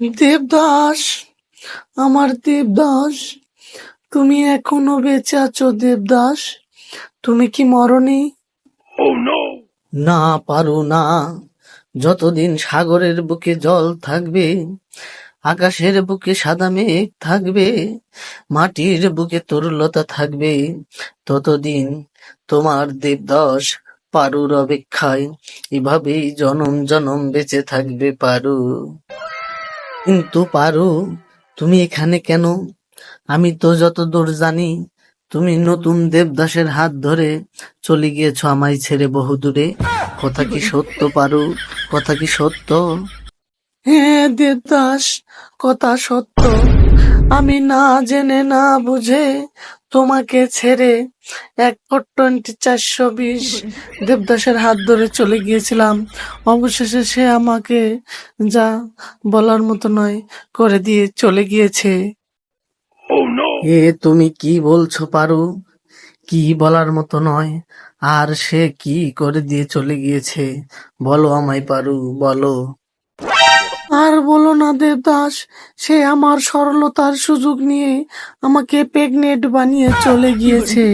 দেবদাস আমার দেবদাস তুমি এখনও বেঁচে আছো দেবদাস তুমি কি মরনি? না পারো না। যতদিন সাগরের বুকে জল থাকবে আকাশের বুকে সাদা মেঘ থাকবে মাটির বুকে তরুলতা থাকবে ততদিন তোমার দেবদাস পারুর অপেক্ষায় এভাবেই জনম জনম বেঁচে থাকবে পারু। কিন্তু পারু, তুমি এখানে কেন? আমি তো যত দূর জানি, তুমি নতুন দেবদাসের হাত ধরে চলে গিয়েছ আমায় ছেড়ে বহু দূরে কথা কি সত্য পারু? কথা কি সত্য? হ্যাঁ দেবদাস, কথা সত্য। আমি না জেনে না বুঝে তোমাকে ছেড়ে এক ফোর টোয়েন্টি চারশো বিশ দেবদাসের হাত ধরে চলে গিয়েছিলাম। অবশেষে সে আমাকে যা বলার মতো নয় করে দিয়ে চলে গিয়েছে। এ তুমি কি বলছো পারু? কি বলার মতো নয়? আর সে কি করে দিয়ে চলে গিয়েছে? বলো আমায় পারু বলো। বলো না দেবদাস সে আমার সরলতার সুযোগ নিয়ে আমাকে প্রেগনেন্ট বানিয়ে চলে গিয়েছে।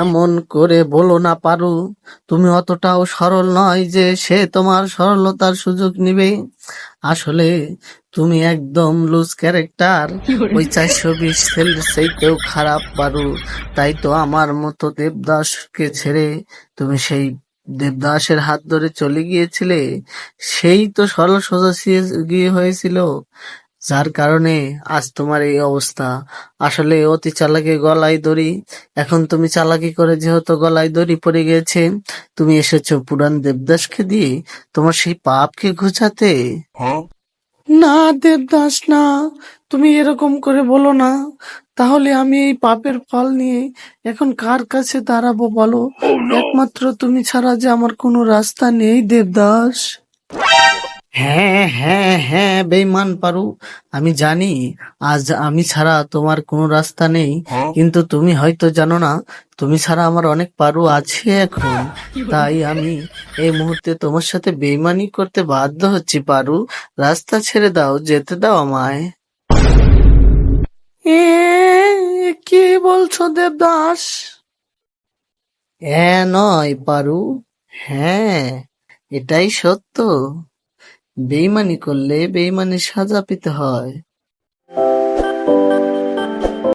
এমন করে বলো না পারু তুমি অতটাও সরল নয় যে সে তোমার সরলতার সুযোগ নিবে। আসলে তুমি একদম লুজ ক্যারেক্টার ওই চারশো বিশ ছেলের সেইতেও খারাপ পারু তাই তো আমার মতো দেবদাসকে ছেড়ে তুমি সেই দেবদাসের হাত ধরে চলে গিয়েছিলে, সেই তো সরল সোজা গিয়ে হয়েছিল। যার কারণে আজ তোমার এই অবস্থা। আসলে অতি চালাকে গলায় দড়ি, এখন তুমি চালাকি করে যেহেতু গলায় দড়ি পড়ে গেছে, তুমি এসেছ পুরান দেবদাসকে দিয়ে তোমার সেই পাপকে ঘুচাতে। না দেবদাস না। তুমি এরকম করে বলো না। তাহলে আমি এই পাপের ফল নিয়ে এখন কার কাছে দাঁড়াবো বলো? একমাত্র তুমি ছাড়া যে আমার কোনো রাস্তা নেই দেবদাস হ্যাঁ হ্যাঁ হ্যাঁ বেইমান পারু। আমি জানি আজ আমি ছাড়া তোমার কোনো রাস্তা নেই। কিন্তু তুমি হয়তো জানো না তুমি ছাড়া আমার অনেক পারু আছে এখন। তাই আমি এই মুহূর্তে তোমার সাথে বেইমানি করতে বাধ্য হচ্ছি পারু। রাস্তা ছেড়ে দাও যেতে দাও আমায়। এ কি বলছো দেবদাস? হ্যাঁ নয় পারু। হ্যাঁ এটাই সত্য। বেইমানি করলে বেইমানির সাজা পেতে হয়।